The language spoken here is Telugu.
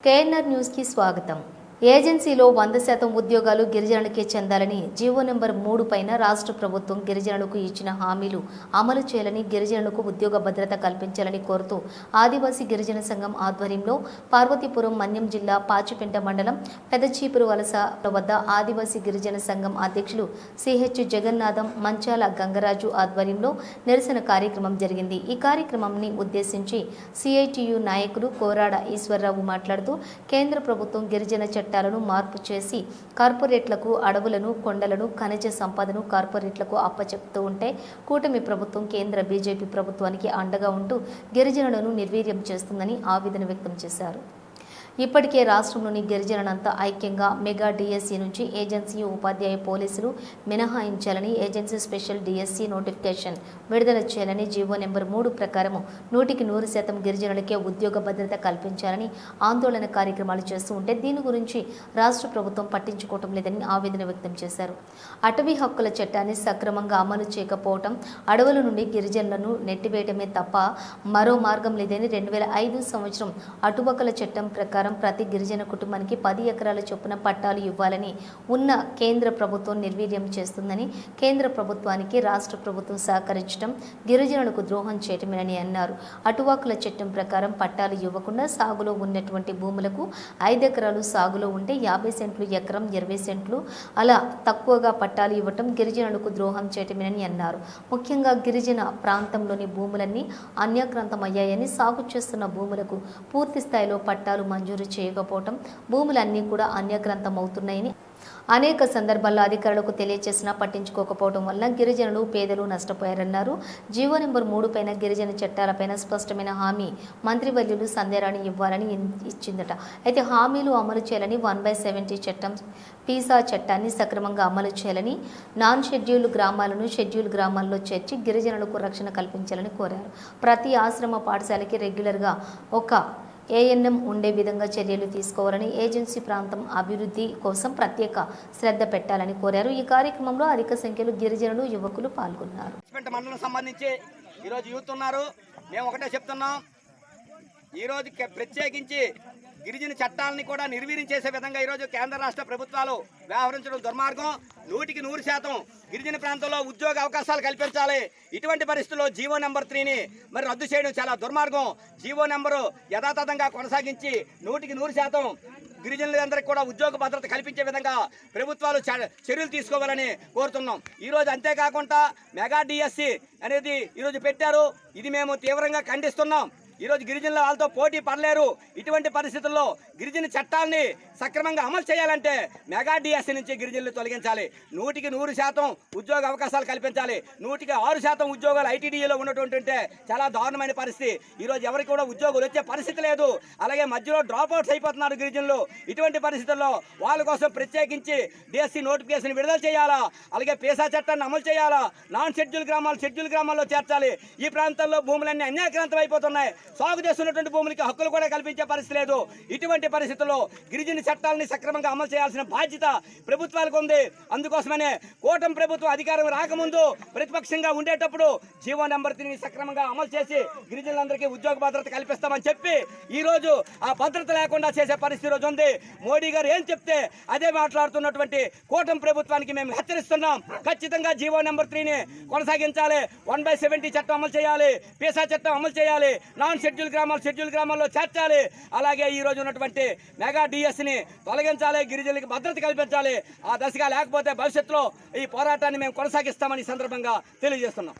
కేఎన్ఆర్ న్యూస్కి స్వాగతం ఏజెన్సీలో వంద శాతం ఉద్యోగాలు గిరిజనులకే చెందాలని జీవో నెంబర్ మూడు పైన రాష్ట్ర ప్రభుత్వం గిరిజనులకు ఇచ్చిన హామీలు అమలు చేయాలని గిరిజనులకు ఉద్యోగ భద్రత కల్పించాలని కోరుతూ ఆదివాసీ గిరిజన సంఘం ఆధ్వర్యంలో పార్వతీపురం మన్యం జిల్లా పాచిపెంట మండలం పెదచీపురు వలస వద్ద ఆదివాసీ గిరిజన సంఘం అధ్యక్షులు సిహెచ్ జగన్నాథం మంచాల గంగరాజు ఆధ్వర్యంలో నిరసన కార్యక్రమం జరిగింది. ఈ కార్యక్రమంని ఉద్దేశించి సిఐటియు నాయకులు కోరాడ ఈశ్వరరావు మాట్లాడుతూ కేంద్ర ప్రభుత్వం గిరిజన చట్టాలను మార్పు చేసి కార్పొరేట్లకు అడవులను కొండలను ఖనిజ సంపదను కార్పొరేట్లకు అప్పచెప్తూ ఉంటే కూటమి ప్రభుత్వం కేంద్ర బీజేపీ ప్రభుత్వానికి అండగా ఉంటూ గిరిజనులను నిర్వీర్యం చేస్తుందని ఆవేదన వ్యక్తం చేశారు. ఇప్పటికే రాష్ట్రంలోని గిరిజనులంతా ఐక్యంగా మెగా డిఎస్సీ నుంచి ఏజెన్సీ ఉపాధ్యాయ పోలీసులు మినహాయించాలని ఏజెన్సీ స్పెషల్ డిఎస్సీ నోటిఫికేషన్ విడుదల చేయాలని జీవో నెంబర్ మూడు ప్రకారము నూటికి నూరు శాతం గిరిజనులకే ఉద్యోగ భద్రత కల్పించాలని ఆందోళన కార్యక్రమాలు చేస్తూ ఉంటే దీని గురించి రాష్ట్ర ప్రభుత్వం పట్టించుకోవటం లేదని ఆవేదన వ్యక్తం చేశారు. అటవీ హక్కుల చట్టాన్ని సక్రమంగా అమలు చేయకపోవటం అడవుల నుండి గిరిజనులను నెట్టివేయటమే తప్ప మరో మార్గం లేదని రెండు వేల ఐదు సంవత్సరం అటువక్కల చట్టం ప్రకారం ప్రతి గిరిజన కుటుంబానికి పది ఎకరాల చొప్పున పట్టాలు ఇవ్వాలని ఉన్న కేంద్ర ప్రభుత్వం నిర్వీర్యం చేస్తుందని కేంద్ర ప్రభుత్వానికి రాష్ట్ర ప్రభుత్వం సహకరించడం గిరిజనులకు ద్రోహం చేయటమేనని అన్నారు. అటువాకుల చట్టం ప్రకారం పట్టాలు ఇవ్వకుండా సాగులో ఉన్నటువంటి భూములకు ఐదు ఎకరాలు సాగులో ఉంటే యాభై సెంట్లు ఎకరం ఇరవై సెంట్లు అలా తక్కువగా పట్టాలు ఇవ్వటం గిరిజనులకు ద్రోహం చేయటమేనని అన్నారు. ముఖ్యంగా గిరిజన ప్రాంతంలోని భూములన్నీ అన్యాక్రాంతమయ్యాయని సాగు చేస్తున్న భూములకు పూర్తి స్థాయిలో పట్టాలు మంజూరు చేయకపోవటం భూములన్నీ కూడా అన్యాక్రాంతమవుతున్నాయని అనేక సందర్భాల్లో అధికారులకు తెలియచేసినా పట్టించుకోకపోవడం వల్ల గిరిజనులు పేదలు నష్టపోయారన్నారు. జీవో నెంబర్ మూడు పైన గిరిజన చట్టాలపైన స్పష్టమైన హామీ మంత్రివర్యులు సందేరాన్ని ఇవ్వాలని ఇచ్చిందట. అయితే హామీలు అమలు చేయాలని వన్ బై సెవెంటీ చట్టం పీసా చట్టాన్ని సక్రమంగా అమలు చేయాలని నాన్ షెడ్యూల్డ్ గ్రామాలను షెడ్యూల్డ్ గ్రామాల్లో చేర్చి గిరిజనులకు రక్షణ కల్పించాలని కోరారు. ప్రతి ఆశ్రమ పాఠశాలకి రెగ్యులర్గా ఒక ఏఎన్ఎం ఉండే విధంగా చర్యలు తీసుకోవాలని ఏజెన్సీ ప్రాంతం అభివృద్ధి కోసం ప్రత్యేక శ్రద్ధ పెట్టాలని కోరారు. ఈ కార్యక్రమంలో అధిక సంఖ్యలో గిరిజనులు యువకులు పాల్గొన్నారు. సంబంధించి ఈరోజు యూత్ ఉన్నారు. మేము ఒకటే చెప్తున్నాం. ఈరోజు ప్రత్యేకించి గిరిజన చట్టాలని కూడా నిర్వీర్యం చేసే విధంగా ఈరోజు కేంద్ర రాష్ట్ర ప్రభుత్వాలు వ్యవహరించడం దుర్మార్గం. నూటికి నూరు శాతం గిరిజన ప్రాంతంలో ఉద్యోగ అవకాశాలు కల్పించాలి. ఇటువంటి పరిస్థితుల్లో జీవో నెంబర్ త్రీని మరి రద్దు చేయడం చాలా దుర్మార్గం. జీవో నెంబరు యథాతథంగా కొనసాగించి నూటికి నూరు శాతం గిరిజనులందరికీ కూడా ఉద్యోగ భద్రత కల్పించే విధంగా ప్రభుత్వాలు చ- చర్యలు తీసుకోవాలని కోరుతున్నాం. ఈరోజు అంతేకాకుండా మెగా డిఎస్సి అనేది ఈరోజు పెట్టారు. ఇది మేము తీవ్రంగా ఖండిస్తున్నాం. ఈరోజు గిరిజనుల వాళ్ళతో పోటీ పడలేరు. ఇటువంటి పరిస్థితుల్లో గిరిజన చట్టాన్ని సక్రమంగా అమలు చేయాలంటే మెగా డిఎస్సీ నుంచి గిరిజనులు తొలగించాలి. నూటికి నూరు శాతం ఉద్యోగ అవకాశాలు కల్పించాలి. నూటికి ఆరు శాతం ఉద్యోగాలు ఐటీడీఏలో ఉన్నటువంటి ఉంటే చాలా దారుణమైన పరిస్థితి. ఈరోజు ఎవరికి కూడా ఉద్యోగులు వచ్చే పరిస్థితి లేదు. అలాగే మధ్యలో డ్రాప్ అవుట్స్ అయిపోతున్నారు గిరిజనులు. ఇటువంటి పరిస్థితుల్లో వాళ్ళ కోసం ప్రత్యేకించి డిఎస్సీ నోటిఫికేషన్ విడుదల చేయాలా? అలాగే పేసా చట్టాన్ని అమలు చేయాలా? నాన్ షెడ్యూల్ గ్రామాలు షెడ్యూల్ గ్రామాల్లో చేర్చాలి. ఈ ప్రాంతాల్లో భూములన్నీ అన్యాక్రాంతం అయిపోతున్నాయి. సాగు చేస్తున్నటువంటి భూములకి హక్కులు కూడా కల్పించే పరిస్థితి లేదు. ఇటువంటి పరిస్థితుల్లో గిరిజన చట్టాలని సక్రమంగా అమలు చేయాల్సిన బాధ్యత ప్రభుత్వాలకు ఉంది. అందుకోసమనే కూటమి ప్రభుత్వం అధికారం రాకముందు ప్రతిపక్షంగా ఉండేటప్పుడు జీవో నెంబర్ త్రీని సక్రమంగా అమలు చేసి గిరిజనులందరికీ ఉద్యోగ భద్రత కల్పిస్తామని చెప్పి ఈ రోజు ఆ భద్రత లేకుండా చేసే పరిస్థితి రోజు ఉంది. మోడీ గారు ఏం చెప్తే అదే మాట్లాడుతున్నటువంటి కూటమి ప్రభుత్వానికి మేము హెచ్చరిస్తున్నాం. ఖచ్చితంగా జీవో నెంబర్ త్రీని కొనసాగించాలి. వన్ బై సెవెంటీ చట్టం అమలు చేయాలి. పీసా చట్టం అమలు చేయాలి. నాన్ షెడ్యూల్ గ్రామాలు షెడ్యూల్ గ్రామాల్లో చేర్చాలి. అలాగే ఈ రోజు ఉన్నటువంటి మెగా డిఎస్ని తొలగించాలి గిరిజనులకు భద్రత కల్పించాలి. ఆ దశగా లేకపోతే భవిష్యత్తులో ఈ పోరాటాన్ని మేము కొనసాగిస్తామని సందర్భంగా తెలియజేస్తున్నాం.